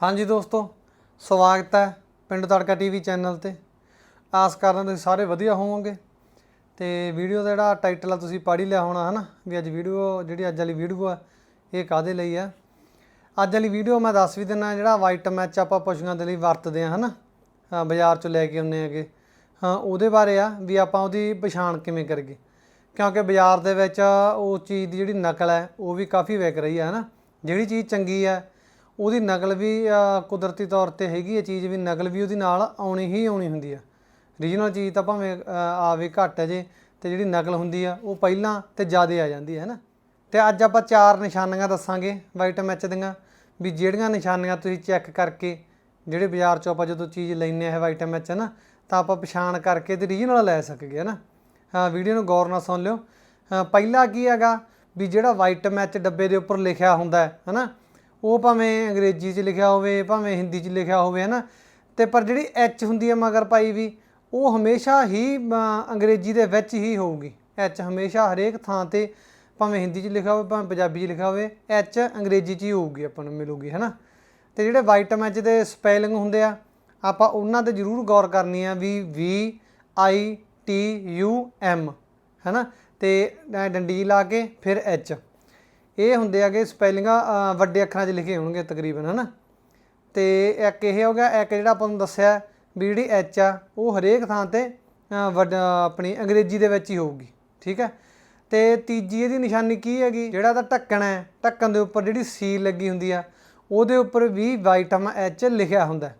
ਹਾਂਜੀ ਦੋਸਤੋ ਸਵਾਗਤ ਹੈ ਪਿੰਡ ਤੜਕਾ ਟੀਵੀ ਚੈਨਲ ਤੇ। ਆਸ ਕਰਦਾ ਤੁਸੀਂ ਸਾਰੇ ਵਧੀਆ ਹੋਵੋਗੇ। ਤੇ ਵੀਡੀਓ ਦਾ ਜਿਹੜਾ ਟਾਈਟਲ ਆ ਤੁਸੀਂ ਪੜ੍ਹ ਹੀ ਲਿਆ ਹੋਣਾ ਹਨਾ ਵੀ ਅੱਜ ਵੀਡੀਓ ਜਿਹੜੀ ਅੱਜ ਵਾਲੀ ਵੀਡੀਓ ਆ ਇਹ ਕਾਦੇ ਲਈ ਆ? ਅੱਜ ਵਾਲੀ ਵੀਡੀਓ ਮੈਂ ਦੱਸ ਵੀ ਦਿੰਨਾ ਜਿਹੜਾ ਵਾਈਟ ਮੈਚ ਆਪਾਂ ਪਸ਼ੂਆਂ ਦੇ ਲਈ ਵਰਤਦੇ ਆ ਹਨਾ ਹਾਂ, ਬਾਜ਼ਾਰ ਚੋਂ ਲੈ ਕੇ ਆਉਂਦੇ ਹੈਗੇ। ਹਾਂ ਉਹਦੇ ਬਾਰੇ ਆ ਵੀ ਆਪਾਂ ਉਹਦੀ ਪਛਾਣ ਕਿਵੇਂ ਕਰੀਏ। ਕਿਉਂਕਿ ਬਾਜ਼ਾਰ ਦੇ ਵਿੱਚ ਉਹ ਚੀਜ਼ ਦੀ ਜਿਹੜੀ ਨਕਲ ਹੈ ਉਹ ਵੀ ਕਾਫੀ ਵਿਕ ਰਹੀ ਹੈ ਹਨਾ। ਜਿਹੜੀ ਚੀਜ਼ ਚੰਗੀ ਹੈ ਉਹਦੀ ਨਕਲ ਵੀ ਕੁਦਰਤੀ ਤੌਰ ਤੇ ਹੈਗੀ ਹੈ ਚੀਜ਼ ਵੀ ਨਕਲ ਵੀ ਉਹਦੀ ਨਾਲ ਆਉਣੀ ਹੀ ਆਉਣੀ ਹੁੰਦੀ ਆ ਰੀਜਨਲ ਚੀਜ਼ ਤਾਂ ਭਾਵੇਂ ਆਵੇ ਘੱਟ ਹੈ ਜੇ ਤੇ ਜਿਹੜੀ ਨਕਲ ਹੁੰਦੀ ਆ ਉਹ ਪਹਿਲਾਂ ਤੇ ਜ਼ਿਆਦਾ ਆ ਜਾਂਦੀ ਹੈ ਨਾ? ਤੇ ਅੱਜ ਆਪਾਂ ਚਾਰ ਨਿਸ਼ਾਨੀਆਂ ਦੱਸਾਂਗੇ ਵਾਈਟ ਮੈਚ ਦੀਆਂ ਵੀ ਜਿਹੜੀਆਂ ਨਿਸ਼ਾਨੀਆਂ ਤੁਸੀਂ ਚੈੱਕ ਕਰਕੇ ਜਿਹੜੇ ਬਾਜ਼ਾਰ ਚੋਂ ਆਪਾਂ ਜਦੋਂ ਚੀਜ਼ ਲੈਨੇ ਆ ਵਾਈਟ ਮੈਚ ਹੈ ਨਾ? ਤਾਂ ਆਪਾਂ ਪਛਾਣ ਕਰਕੇ ਤੇ ਰੀਜਨਲ ਲੈ ਸਕੀਏ ਹੈ ਨਾ? ਵੀਡੀਓ ਨੂੰ ਗੌਰ ਨਾਲ ਸੁਣ ਲਿਓ। ਹਾਂ, ਪਹਿਲਾ ਕੀ ਹੈਗਾ ਵੀ ਜਿਹੜਾ ਵਾਈਟ ਮੈਚ ਡੱਬੇ ਦੇ ਉੱਪਰ ਲਿਖਿਆ ਹੁੰਦਾ ਹੈ ਨਾ? ਉਹ ਭਾਵੇਂ ਅੰਗਰੇਜ਼ੀ 'ਚ ਲਿਖਿਆ ਹੋਵੇ, ਭਾਵੇਂ ਹਿੰਦੀ 'ਚ ਲਿਖਿਆ ਹੋਵੇ ਹੈ ਨਾ ਤੇ ਪਰ ਜਿਹੜੀ ਐਚ ਹੁੰਦੀ ਹੈ ਮਗਰ ਪਾਈ ਵੀ, ਉਹ ਹਮੇਸ਼ਾ ਹੀ ਅੰਗਰੇਜ਼ੀ ਦੇ ਵਿੱਚ ਹੀ ਹੋਊਗੀ। ਐਚ ਹਮੇਸ਼ਾ ਹਰੇਕ ਥਾਂ ਤੇ ਭਾਵੇਂ ਹਿੰਦੀ 'ਚ ਲਿਖਿਆ ਹੋਵੇ, ਭਾਵੇਂ ਪੰਜਾਬੀ 'ਚ ਲਿਖਿਆ ਹੋਵੇ ਐਚ ਅੰਗਰੇਜ਼ੀ 'ਚ ਹੀ ਹੋਊਗੀ, ਆਪਾਂ ਨੂੰ ਮਿਲੂਗੀ ਨਾ ਤੇ ਜਿਹੜੇ ਵਾਈਟ ਮੈਚ ਦੇ ਸਪੈਲਿੰਗ ਹੁੰਦੇ ਆ, ਆਪਾਂ ਉਹਨਾਂ ਤੇ ਜ਼ਰੂਰ ਗੌਰ ਕਰਨੀ ਆ ਵੀ ਵੀ ਆਈ ਟੀ ਯੂ ਐਮ ਹੈਨਾ? ਤੇ ਐਂ ਡੰਡੀ ਲਾ ਕੇ ਫਿਰ ਐਚ ਇਹ ਹੁੰਦੇ ਆਗੇ ਸਪੈਲਿੰਗਾਂ ਵੱਡੇ ਅੱਖਰਾਂ 'ਚ ਲਿਖੇ ਹੋਣਗੇ ਤਕਰੀਬਨ ਹਨਾ? ਤੇ ਇੱਕ ਇਹ ਹੋ ਗਿਆ ਇੱਕ ਜਿਹੜਾ ਆਪਾਂ ਨੂੰ ਦੱਸਿਆ ਵੀ ਜਿਹੜੀ ਐਚ ਆ ਉਹ ਹਰੇਕ ਥਾਂ ਤੇ ਅ, ਆਪਣੀ ਅੰਗਰੇਜ਼ੀ ਦੇ ਵਿੱਚ ਹੀ ਹੋਊਗੀ ਠੀਕ ਹੈ ਤੇ ਤੀਜੀ ਇਹਦੀ ਨਿਸ਼ਾਨੀ ਕੀ ਹੈਗੀ? ਜਿਹੜਾ ਦਾ ਢੱਕਣ ਹੈ ਢੱਕਣ ਦੇ ਉੱਪਰ ਜਿਹੜੀ ਸੀਲ ਲੱਗੀ ਹੁੰਦੀ ਆ ਉਹਦੇ ਉੱਪਰ ਵੀ ਵਾਈਟਮ ਐਚ ਲਿਖਿਆ ਹੁੰਦਾ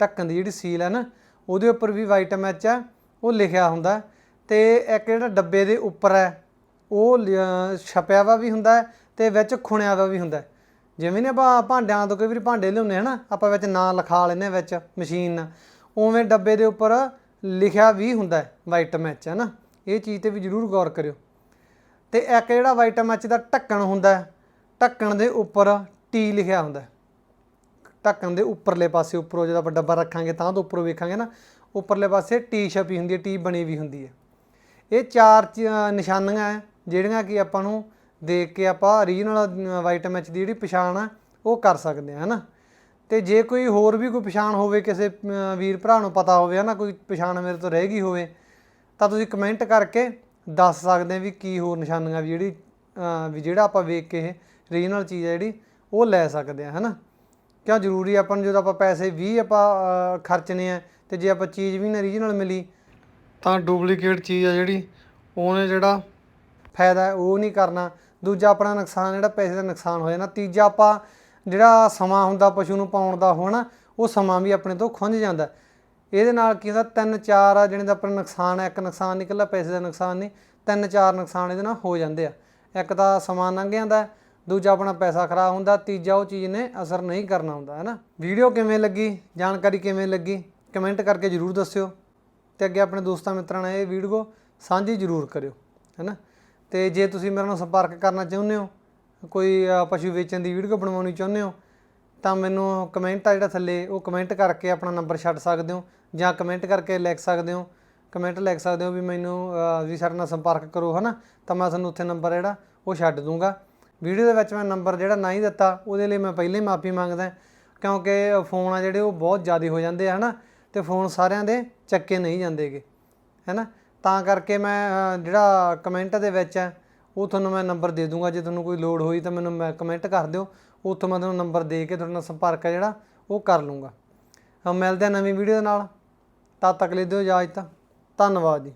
ਢੱਕਣ ਦੀ ਜਿਹੜੀ ਸੀਲ ਹੈ ਨਾ ਉਹਦੇ ਉੱਪਰ ਵੀ ਵਾਈਟਮ ਐਚ ਆ ਉਹ ਲਿਖਿਆ ਹੁੰਦਾ ਹੈ। ਤੇ ਇੱਕ ਜਿਹੜਾ ਡੱਬੇ ਦੇ ਉੱਪਰ ਹੈ ਉਹ ਲ- ਛਪਿਆ ਵਾ ਵੀ ਹੁੰਦਾ ਤੇ ਵਿੱਚ ਖੁਣਿਆ ਵਾ ਵੀ ਹੁੰਦਾ ਜਿਵੇਂ ਨੇ ਆਪਾਂ ਭਾਂਡਿਆਂ ਤੋਂ ਕਈ ਵਾਰੀ ਭਾਂਡੇ ਲਿਆਉਂਦੇ ਹਨਾ ਆਪਾਂ ਵਿੱਚ ਨਾਂ ਲਿਖਾ ਲੈਂਦੇ ਹਾਂ ਵਿੱਚ ਮਸ਼ੀਨ ਨਾਲ। ਉਵੇਂ ਡੱਬੇ ਦੇ ਉੱਪਰ ਲਿਖਿਆ ਵੀ ਹੁੰਦਾ ਹੈ ਵਾਈਟਮ ਐਚ ਹੈ ਨਾ। ਇਹ ਚੀਜ਼ ਤੇ ਵੀ ਜ਼ਰੂਰ ਗੌਰ ਕਰਿਓ। ਤੇ ਇੱਕ ਜਿਹੜਾ ਵਾਈਟ ਐਚ ਦਾ ਢੱਕਣ ਹੁੰਦਾ ਢੱਕਣ ਦੇ ਉੱਪਰ ਟੀ ਲਿਖਿਆ ਹੁੰਦਾ ਢੱਕਣ ਦੇ ਉੱਪਰਲੇ ਪਾਸੇ ਉੱਪਰੋਂ ਜਦੋਂ ਆਪਾਂ ਡੱਬਾ ਰੱਖਾਂਗੇ ਤਾਂ ਤੋਂ ਉੱਪਰੋਂ ਵੇਖਾਂਗੇ ਨਾ ਉੱਪਰਲੇ ਪਾਸੇ ਟੀ ਛਪੀ ਹੁੰਦੀ ਹੈ ਟੀ ਬਣੀ ਵੀ ਹੁੰਦੀ ਹੈ। ਇਹ ਚਾਰ ਚ- ਅ, ਨਿਸ਼ਾਨੀਆਂ ਹੈ ਜਿਹੜੀਆਂ ਕਿ ਆਪਾਂ ਨੂੰ ਦੇਖ ਕੇ ਆਪਾਂ ਰੀਜਨਲ ਵਾਈਟਮ ਐਚ ਦੀ ਜਿਹੜੀ ਪਛਾਣ ਆ ਉਹ ਕਰ ਸਕਦੇ ਹਾਂ ਹਨਾ? ਤੇ ਜੇ ਕੋਈ ਹੋਰ ਵੀ ਕੋਈ ਪਛਾਣ ਹੋਵੇ ਕਿਸੇ ਵੀਰ ਭਰਾ ਨੂੰ ਪਤਾ ਹੋਵੇ ਹਨਾ? ਕੋਈ ਪਛਾਣ ਮੇਰੇ ਤੋਂ ਰਹਿ ਗਈ ਹੋਵੇ ਤਾਂ ਤੁਸੀਂ ਕਮੈਂਟ ਕਰਕੇ ਦੱਸ ਸਕਦੇ ਆ ਵੀ ਕੀ ਹੋਰ ਨਿਸ਼ਾਨੀਆਂ ਵੀ ਜਿਹੜੀ ਵੀ ਜਿਹੜਾ ਆਪਾਂ ਵੇਖ ਕੇ ਇਹ ਰੀਜਨਲ ਚੀਜ਼ ਹੈ ਜਿਹੜੀ ਉਹ ਲੈ ਸਕਦੇ ਆ ਹਨਾ? ਕਿਉਂ ਜ਼ਰੂਰੀ ਆਪਾਂ ਨੂੰ ਜਦੋਂ ਆਪਾਂ ਪੈਸੇ ਵੀ ਆਪਾਂ ਅ, ਖਰਚਨੇ ਆ ਤੇ ਜੇ ਆਪਾਂ ਚੀਜ਼ ਵੀ ਨਾ ਰੀਜਨਲ ਮਿਲੀ ਤਾਂ ਡੁਪਲੀਕੇਟ ਚੀਜ਼ ਆ ਜਿਹੜੀ ਉਹਨੇ ਜਿਹੜਾ ਫਾਇਦਾ ਉਹ ਨਹੀਂ ਕਰਨਾ ਦੂਜਾ ਆਪਣਾ ਨੁਕਸਾਨ, ਜਿਹੜਾ ਪੈਸੇ ਦਾ ਨੁਕਸਾਨ ਹੋ ਜਾਣਾ। ਤੀਜਾ ਆਪਾਂ ਜਿਹੜਾ ਸਮਾਂ ਹੁੰਦਾ ਪਸ਼ੂ ਨੂੰ ਪਾਉਣ ਦਾ ਹੋਣਾ ਉਹ ਸਮਾਂ ਵੀ ਆਪਣੇ ਤੋਂ ਖੁੰਝ ਜਾਂਦਾ। ਇਹਦੇ ਨਾਲ ਕੀ ਹੁੰਦਾ ਤਿੰਨ ਚਾਰ ਆ ਜਿਹੜੇ ਦਾ ਆਪਣਾ ਨੁਕਸਾਨ ਹੈ, ਇੱਕ ਨੁਕਸਾਨ ਨਹੀਂ, ਇਕੱਲਾ ਪੈਸੇ ਦਾ ਨੁਕਸਾਨ ਨਹੀਂ ਤਿੰਨ ਚਾਰ ਨੁਕਸਾਨ ਇਹਦੇ ਨਾਲ ਹੋ ਜਾਂਦੇ ਆ। ਇੱਕ ਤਾਂ ਸਮਾਂ ਲੰਘ ਜਾਂਦਾ, ਦੂਜਾ ਆਪਣਾ ਪੈਸਾ ਖਰਾਬ ਹੁੰਦਾ, ਤੀਜਾ ਉਹ ਚੀਜ਼ ਨੇ ਅਸਰ ਨਹੀਂ ਕਰਨਾ ਹੁੰਦਾ ਹੈ ਨਾ ਵੀਡੀਓ ਕਿਵੇਂ ਲੱਗੀ, ਜਾਣਕਾਰੀ ਕਿਵੇਂ ਲੱਗੀ, ਕਮੈਂਟ ਕਰਕੇ ਜਰੂਰ ਦੱਸਿਓ। ਤੇ ਅੱਗੇ ਆਪਣੇ ਦੋਸਤਾਂ ਮਿੱਤਰਾਂ ਨਾਲ ਇਹ ਵੀਡੀਓ ਸਾਂਝੀ ਜ਼ਰੂਰ ਕਰਿਓ, ਹੈਨਾ। ਤੇ ਜੇ ਤੁਸੀਂ ਮੇਰੇ ਨਾਲ ਸੰਪਰਕ ਕਰਨਾ ਚਾਹੁੰਦੇ ਹੋ, ਕੋਈ ਪਸ਼ੂ ਵੇਚਣ ਦੀ ਵੀਡੀਓ ਬਣਵਾਉਣੀ ਚਾਹੁੰਦੇ ਹੋ, ਤਾਂ ਮੈਨੂੰ ਕਮੈਂਟ ਆ ਜਿਹੜਾ ਥੱਲੇ, ਉਹ ਕਮੈਂਟ ਕਰਕੇ ਆਪਣਾ ਨੰਬਰ ਛੱਡ ਸਕਦੇ ਹੋ ਜਾਂ ਕਮੈਂਟ ਕਰਕੇ ਲਿਖ ਸਕਦੇ ਹੋ। ਕਮੈਂਟ ਲਿਖ ਸਕਦੇ ਹੋ ਵੀ ਮੈਨੂੰ ਵੀ ਸਾਡੇ ਨਾਲ ਸੰਪਰਕ ਕਰੋ, ਹਨਾ? ਤਾਂ ਮੈਂ ਤੁਹਾਨੂੰ ਉੱਥੇ ਨੰਬਰ ਜਿਹੜਾ, ਉਹ ਛੱਡ ਦੂੰਗਾ। ਵੀਡੀਓ ਦੇ ਵਿੱਚ ਮੈਂ ਨੰਬਰ ਜਿਹੜਾ ਨਹੀਂ ਦਿੱਤਾ, ਉਹਦੇ ਲਈ ਮੈਂ ਪਹਿਲੇ ਹੀ ਮਾਫੀ ਮੰਗਦਾ, ਕਿਉਂਕਿ ਫੋਨ ਆ ਜਿਹੜੇ ਉਹ ਬਹੁਤ ਜ਼ਿਆਦਾ ਹੋ ਜਾਂਦੇ ਆ, ਹਨਾ? ਤੇ ਫੋਨ ਸਾਰਿਆਂ ਦੇ ਚੱਕੇ ਨਹੀਂ ਜਾਂਦੇਗੇ, ਹੈਨਾ? ਤਾਂ ਕਰਕੇ ਮੈਂ ਜਿਹੜਾ ਕਮੈਂਟ ਦੇ ਵਿੱਚ ਹੈ, ਉਹ ਤੁਹਾਨੂੰ ਮੈਂ ਨੰਬਰ ਦੇ ਦੂੰਗਾ। ਜੇ ਤੁਹਾਨੂੰ ਕੋਈ ਲੋੜ ਹੋਈ ਤਾਂ ਮੈਨੂੰ ਮੈਂ ਕਮੈਂਟ ਕਰ ਦਿਓ। ਉੱਥੋਂ ਮੈਂ ਤੁਹਾਨੂੰ ਨੰਬਰ ਦੇ ਕੇ ਤੁਹਾਡੇ ਨਾਲ ਸੰਪਰਕ ਹੈ ਜਿਹੜਾ, ਉਹ ਕਰ ਲੂੰਗਾ। ਮਿਲਦੇ ਹਾਂ ਨਵੀਂ ਵੀਡੀਓ ਦੇ ਨਾਲ। ਤਦ ਤੱਕ ਲਈ ਦਿਓ ਇਜਾਜ਼ਤ। ਧੰਨਵਾਦ ਜੀ।